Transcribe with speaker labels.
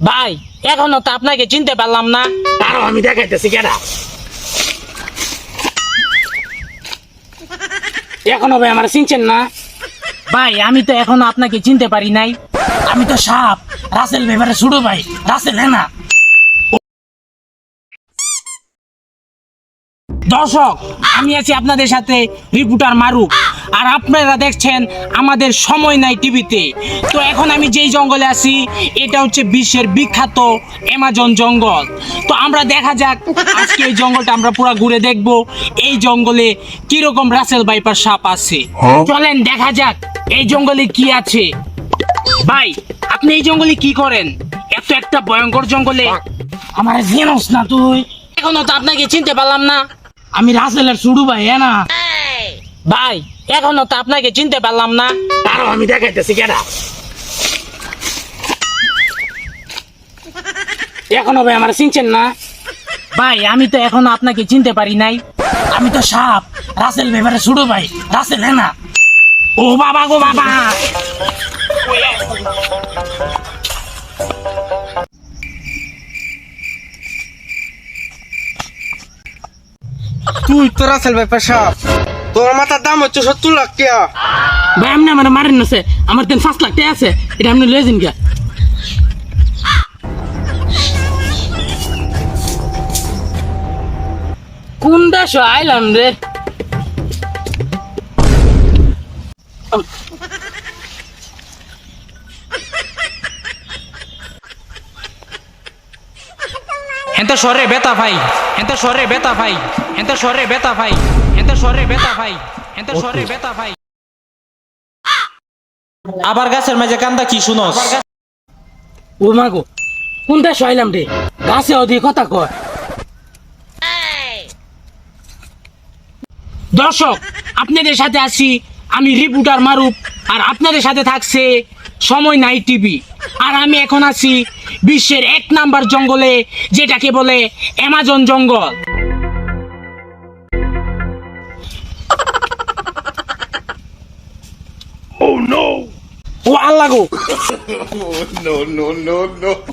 Speaker 1: ভাই এখনও তো আপনাকে চিনতে পারলাম না।
Speaker 2: আরও আমি দেখাইতেছি কেডা? এখনও ভাই আমার চিনছেন না?
Speaker 1: ভাই আমি তো এখনও আপনাকে চিনতে পারি নাই।
Speaker 2: আমি তো সাপ রাসেল ভেবারে শুরু ভাই রাসেল হ্যাঁ না?
Speaker 1: দর্শক আমি আছি আপনাদের সাথে রিপোর্টার মারুক আর আপনারা দেখছেন আমাদের সময় নাই টিভিতে। তো এখন আমি যেই জঙ্গলে আছি এটা হচ্ছে বিশ্বের বিখ্যাত অ্যামাজন জঙ্গল। তো আমরা দেখা যাক আজকে এই জঙ্গলটা আমরা পুরো ঘুরে দেখব। এই জঙ্গলে কীরকম রাসেল বাইপার সাপ আছে। চলেন দেখা যাক এই জঙ্গলে কি আছে। ভাই আপনি এই জঙ্গলে কি করেন? এত একটা ভয়ঙ্কর জঙ্গলে।
Speaker 2: আমার জেনস না তুই।
Speaker 1: এখনও তো আপনাকে চিনতে পারলাম না।
Speaker 2: আমি রাসেলের ছুড়ু ভাই হ্যাঁ না?
Speaker 1: ভাই এখনও তো আপনাকে চিনতে পারলাম না।
Speaker 2: তারও আমি দেখাইতেছি কেডা? এখনও ভাই আমার চিনছেন না?
Speaker 1: ভাই আমি তো এখনও আপনাকে চিনতে পারি নাই।
Speaker 2: আমি তো সাপ। রাসেল ভেবারে ছুড়ো ভাই রাসেল হ্যাঁ না? ও বাবা গো বাবা!
Speaker 3: তুই তো রাসেল ভাই পেশা তোর মাথার দাম হচ্ছে সত্তর লাখ টাকা
Speaker 2: ভাই, আপনি আমার মারেন না সে। আমার তিন পাঁচ লাখ টাকা আছে। এটা আপনি লয়ে যান কে
Speaker 1: কোন দেশ আইলাম রে? হেন্তে সরে বেতা ভাই হেন্তে সরে বেতা ভাই হেন্তে সরে বেতা ভাই হেন্তে সরে বেতা ভাই হেন্তে সরে বেতা ভাই
Speaker 4: আবার গাছের মাঝে কান্দা কি শুনোস
Speaker 2: ও মা গো কোন দেশ আইলাম রে গাছে ওদি কথা কয়
Speaker 1: দর্শক আপনাদের সাথে আছি আমি রিপোর্টার মারুপ আর আপনাদের সাথে থাকছে সময় নাই টিভি। আর আমি এখন আছি বিশ্বের এক নাম্বার জঙ্গলে যেটাকে বলে অ্যামাজন জঙ্গল।
Speaker 2: ও আল্লাহ গো।